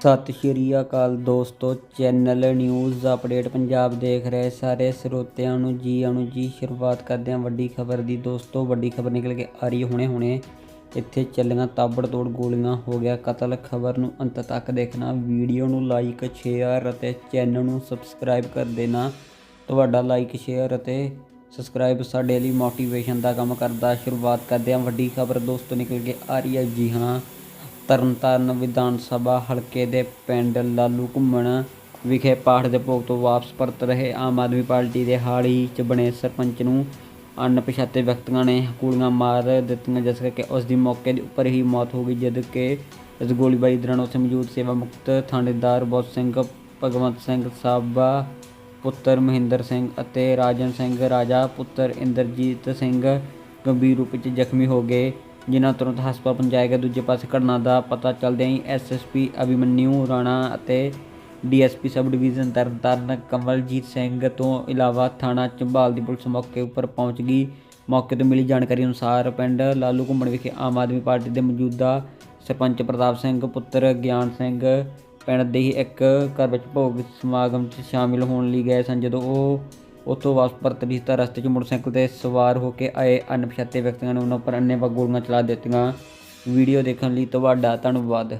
ਸਤਿ ਸ਼੍ਰੀ ਅਕਾਲ ਦੋਸਤੋ, channel news update Punjab ਦੇਖ ਰਹੇ ਸਾਰੇ ਸਰੋਤਿਆਂ ਨੂੰ ਜੀ ਆਇਆਂ ਨੂੰ ਜੀ ਸ਼ੁਰੂਆਤ ਕਰਦੇ ਹਾਂ ਵੱਡੀ ਖਬਰ ਦੀ। ਦੋਸਤੋ, ਵੱਡੀ ਖਬਰ ਨਿਕਲ ਕੇ ਆ ਰਹੀ ਹੁਣੇ ਹੁਣੇ। ਇੱਥੇ ਚੱਲੀਆਂ ਤਾਬੜਤੋੜ ਗੋਲੀਆਂ ਹੋ ਗਿਆ ਕਤਲ। ਖਬਰ ਨੂੰ ਅੰਤ ਤੱਕ ਦੇਖਣਾ। ਵੀਡੀਓ ਨੂੰ ਲਾਈਕ, ਸ਼ੇਅਰ ਅਤੇ ਚੈਨਲ ਨੂੰ ਸਬਸਕ੍ਰਾਈਬ ਕਰ ਦੇਣਾ। ਤੁਹਾਡਾ ਲਾਈਕ, ਸ਼ੇਅਰ ਅਤੇ ਸਬਸਕ੍ਰਾਈਬ ਸਾਡੇ ਲਈ ਮੋਟੀਵੇਸ਼ਨ ਦਾ ਕੰਮ ਕਰਦਾ। ਸ਼ੁਰੂਆਤ ਕਰਦੇ ਹਾਂ ਵੱਡੀ ਖਬਰ। ਦੋਸਤੋ, ਨਿਕਲ ਕੇ ਆ ਰਹੀ ਹੈ ਜੀ ਹਾਂ। ਤਰਨਤਾਰਨ ਵਿਧਾਨ ਸਭਾ ਹਲਕੇ ਦੇ ਪਿੰਡ ਲਾਲੂ ਘੁੰਮਣ ਵਿਖੇ ਪਾਠ ਦੇ ਭੋਗ ਤੋਂ ਵਾਪਸ ਪਰਤ ਰਹੇ ਆਮ ਆਦਮੀ ਪਾਰਟੀ ਦੇ ਹਾਲ ਹੀ ਚ ਬਣੇ ਸਰਪੰਚ ਨੂੰ ਅਣਪਛਾਤੇ ਵਿਅਕਤੀਆਂ ਨੇ ਗੋਲੀਆਂ ਮਾਰ ਦਿੱਤੀਆਂ, ਜਿਸ ਕਰਕੇ ਉਸ ਦੀ ਮੌਕੇ ਦੇ ਉੱਪਰ ਹੀ ਮੌਤ ਹੋ ਗਈ, ਜਦ ਕਿ ਇਸ ਗੋਲੀਬਾਰੀ ਦੌਰਾਨ ਉੱਥੇ ਮੌਜੂਦ ਸੇਵਾ ਮੁਕਤ ਥਾਣੇਦਾਰ ਬੋਧ ਸਿੰਘ, ਭਗਵੰਤ ਸਿੰਘ ਸਾਬਾ, ਪੁੱਤਰ ਮਹਿੰਦਰ ਸਿੰਘ ਅਤੇ ਰਾਜਨ ਸਿੰਘ, ਰਾਜਾ ਪੁੱਤਰ ਇੰਦਰਜੀਤ ਸਿੰਘ ਗੰਭੀਰ ਰੂਪ ਵਿੱਚ ਜ਼ਖਮੀ ਹੋ ਗਏ। ਜਿਨ੍ਹਾਂ ਤੁਰੰਤ ਹਸਪਤਾਲ ਪਹੁੰਚਾਇਆ ਗਿਆ। ਦੂਜੇ ਪਾਸੇ ਘਟਨਾ ਦਾ ਪਤਾ ਚੱਲਦਿਆਂ ਹੀ ਐਸਐਸਪੀ ਅਭਿਮਨਿਊ ਰਾਣਾ ਅਤੇ DSP sub division Tarn Taran Kamaljit Singh ਤੋਂ ਇਲਾਵਾ ਥਾਣਾ ਚੰਬਾਲ ਦੀ ਪੁਲਿਸ ਮੌਕੇ ਉੱਪਰ ਪਹੁੰਚ ਗਈ। ਮੌਕੇ ਤੋਂ ਮਿਲੀ ਜਾਣਕਾਰੀ ਅਨੁਸਾਰ ਪਿੰਡ ਲਾਲੂ ਘੁੰਮਣ ਵਿਖੇ ਆਮ ਆਦਮੀ ਪਾਰਟੀ ਦੇ ਮੌਜੂਦਾ ਸਰਪੰਚ ਪ੍ਰਤਾਪ ਸਿੰਘ, ਪੁੱਤਰ ਗਿਆਨ ਸਿੰਘ, ਪਿੰਡ ਦੇ ਹੀ ਇੱਕ ਘਰ ਵਿੱਚ ਭੋਗ ਸਮਾਗਮ 'ਚ ਸ਼ਾਮਿਲ ਹੋਣ ਲਈ ਗਏ ਸਨ। ਜਦੋਂ ਉਹ ਉੱਥੋਂ ਵਾਪਸ ਪਰਤ ਰਹੀ ਤਾਂ ਰਸਤੇ 'ਚ ਮੋਟਰਸਾਈਕਲ ਤੇ ਸਵਾਰ ਹੋ ਕੇ ਆਏ ਅਣਪਛਾਤੇ ਵਿਅਕਤੀਆਂ ਨੇ ਉਹਨਾਂ ਉੱਪਰ ਅੰਨ੍ਹੇਵਾਹ ਗੋਲੀਆਂ ਚਲਾ ਦਿੱਤੀਆਂ। ਵੀਡੀਓ ਦੇਖਣ ਲਈ ਤੁਹਾਡਾ ਧੰਨਵਾਦ।